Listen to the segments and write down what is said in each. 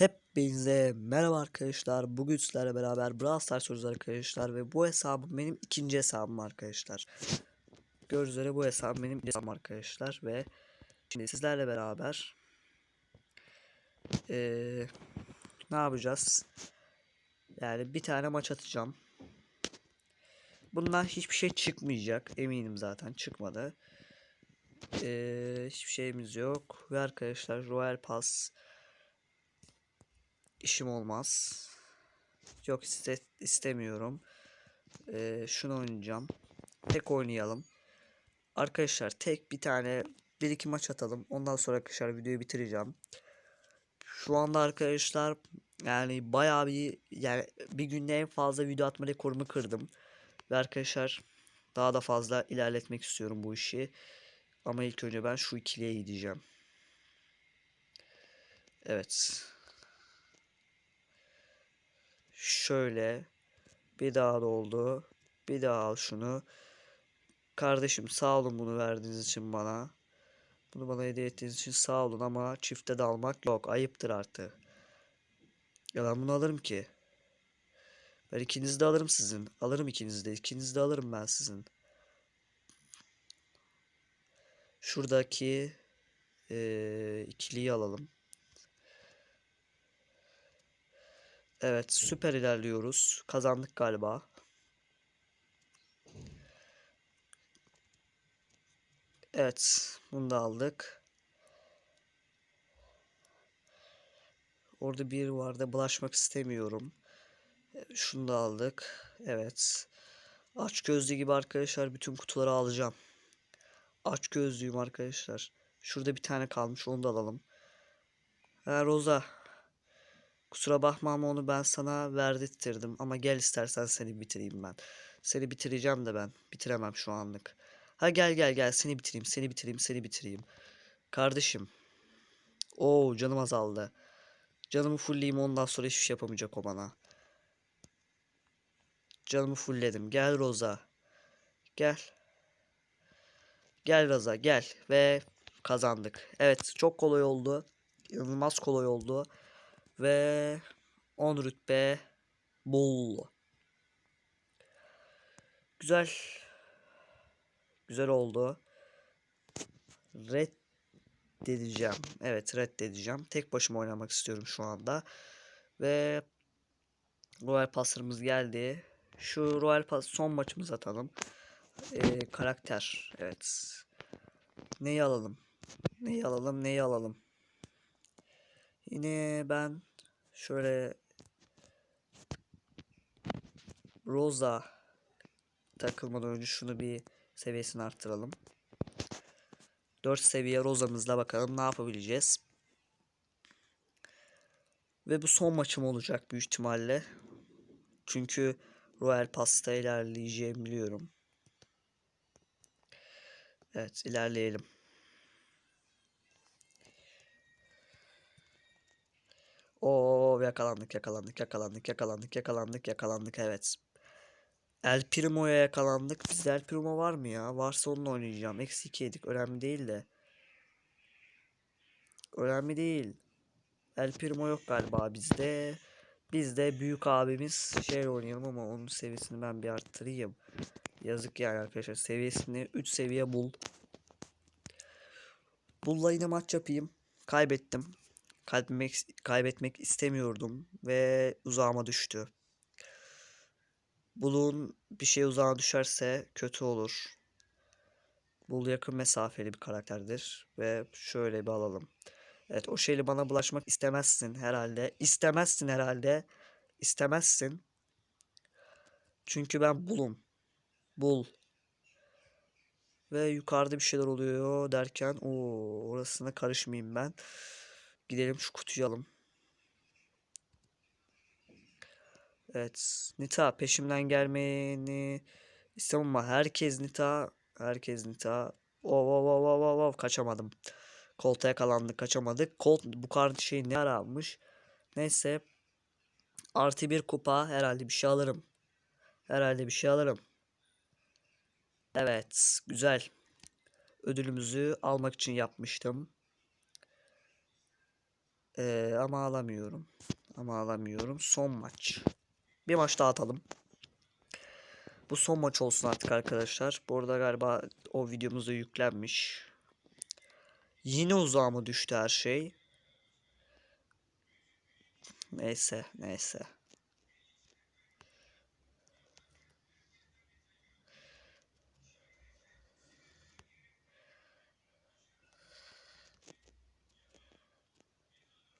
Hepinize merhaba arkadaşlar. Bugün sizlerle beraber Brawl Stars oynuyoruz arkadaşlar ve bu hesabım benim ikinci hesabım arkadaşlar. Gördüğünüz üzere bu hesabım benim hesabım arkadaşlar ve şimdi sizlerle beraber eee, ne yapacağız? Yani bir tane maç atacağım. Bundan hiçbir şey çıkmayacak. Eminim zaten çıkmadı. Eee, hiçbir şeyimiz yok. Ve arkadaşlar Royal Pass işim olmaz. Yok iste istemiyorum. Ee, şunu oynayacağım. Tek oynayalım. Arkadaşlar tek bir tane bir iki maç atalım. Ondan sonra arkadaşlar videoyu bitireceğim. Şu anda arkadaşlar yani bayağı bir yani bir günde en fazla video atma rekorumu kırdım. Ve arkadaşlar daha da fazla ilerletmek istiyorum bu işi. Ama ilk önce ben şu ikiliye gideceğim. Evet. Şöyle bir daha doldu. Bir daha al şunu. Kardeşim sağ olun bunu verdiğiniz için bana. Bunu bana hediye ettiğiniz için sağ olun ama çifte de almak yok. Ayıptır artık. Ya ben bunu alırım ki. Ben ikinizi de alırım sizin. Alırım ikinizi de. İkinizi de alırım ben sizin. Şuradaki eee ikiliyi alalım. Evet, süper ilerliyoruz. Kazandık galiba. Evet, bunu da aldık. Orada bir vardı, bulaşmak istemiyorum. Şunu da aldık. Evet. Aç gözlü gibi arkadaşlar bütün kutuları alacağım. Aç gözlüyüm arkadaşlar. Şurada bir tane kalmış, onu da alalım. Ha Roza, Kusura bakma ama onu ben sana verdirttirdim. Ama gel istersen seni bitireyim ben. Seni bitireceğim de ben. Bitiremem şu anlık. Ha gel gel gel seni bitireyim, seni bitireyim, seni bitireyim. Kardeşim. Oo canım azaldı. Canımı fullleyeyim ondan sonra hiçbir şey yapamayacak o bana. Canımı fullledim. Gel Roza. Gel. Gel Roza gel. Ve kazandık. Evet çok kolay oldu. İnanılmaz kolay oldu. Ve 10 rütbe bol. Güzel. Güzel oldu. Reddedeceğim. Evet reddedeceğim. Tek başıma oynamak istiyorum şu anda. Ve Royal Pass'larımız geldi. Şu Royal Pass son maçımızı atalım. Ee, karakter. Evet. Neyi alalım? Neyi alalım? Neyi alalım? Yine ben şöyle Rosa takılmadan önce şunu bir seviyesini arttıralım. 4 seviye Rosa'mızla bakalım ne yapabileceğiz. Ve bu son maçım olacak büyük ihtimalle. Çünkü Royal Pass'ta ilerleyeceğimi biliyorum. Evet ilerleyelim. Oo yakalandık yakalandık yakalandık yakalandık yakalandık yakalandık evet. El Primo'ya yakalandık. Bizde El Primo var mı ya? Varsa onunla oynayacağım. Eksi 2 yedik. Önemli değil de. Önemli değil. El Primo yok galiba bizde. Bizde büyük abimiz şey oynayalım ama onun seviyesini ben bir arttırayım. Yazık yani arkadaşlar. Seviyesini 3 seviye bul. Bulla yine maç yapayım. Kaybettim. Kaybetmek, kaybetmek istemiyordum ve uzağıma düştü. Bulun bir şey uzağa düşerse kötü olur. Bul yakın mesafeli bir karakterdir ve şöyle bir alalım. Evet o şeyle bana bulaşmak istemezsin herhalde. İstemezsin herhalde. İstemezsin. Çünkü ben bulum. Bul. Ve yukarıda bir şeyler oluyor derken o orasına karışmayayım ben. Gidelim şu kutuyu alalım. Evet. Nita peşimden gelmeni istemem ama herkes Nita. Herkes Nita. Oh, oh, oh, oh, oh, oh. Kaçamadım. Kolta yakalandık. Kaçamadık. Colt bu kartı şey ne ara almış. Neyse. Artı bir kupa. Herhalde bir şey alırım. Herhalde bir şey alırım. Evet. Güzel. Ödülümüzü almak için yapmıştım. Ee, ama alamıyorum. Ama alamıyorum. Son maç. Bir maç daha atalım. Bu son maç olsun artık arkadaşlar. Bu arada galiba o videomuzda yüklenmiş. Yine uzağa mı düştü her şey? Neyse, neyse.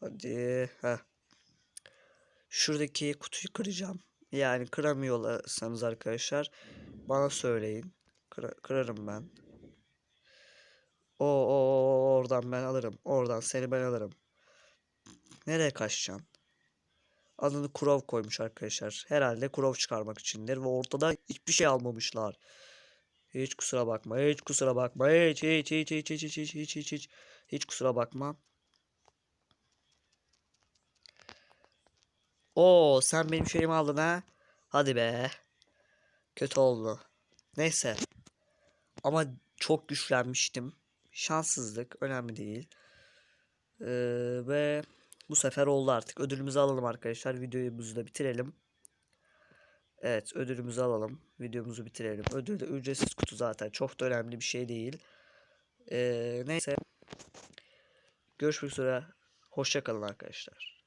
Hadi. Heh. Şuradaki kutuyu kıracağım. Yani kıramıyorsanız arkadaşlar bana söyleyin. Kıra- kırarım ben. O, oradan ben alırım. Oradan seni ben alırım. Nereye kaçacaksın? Adını Kurov koymuş arkadaşlar. Herhalde Kurov çıkarmak içindir ve ortada hiçbir şey almamışlar. Hiç kusura bakma. Hiç kusura bakma. Hiç hiç hiç hiç hiç hiç hiç hiç hiç hiç kusura bakma. Oo sen benim şeyimi aldın ha. Hadi be. Kötü oldu. Neyse. Ama çok güçlenmiştim. Şanssızlık. Önemli değil. Ee, ve bu sefer oldu artık. Ödülümüzü alalım arkadaşlar. Videomuzu da bitirelim. Evet ödülümüzü alalım. Videomuzu bitirelim. Ödül de ücretsiz kutu zaten. Çok da önemli bir şey değil. Ee, neyse. Görüşmek üzere. Hoşça kalın arkadaşlar.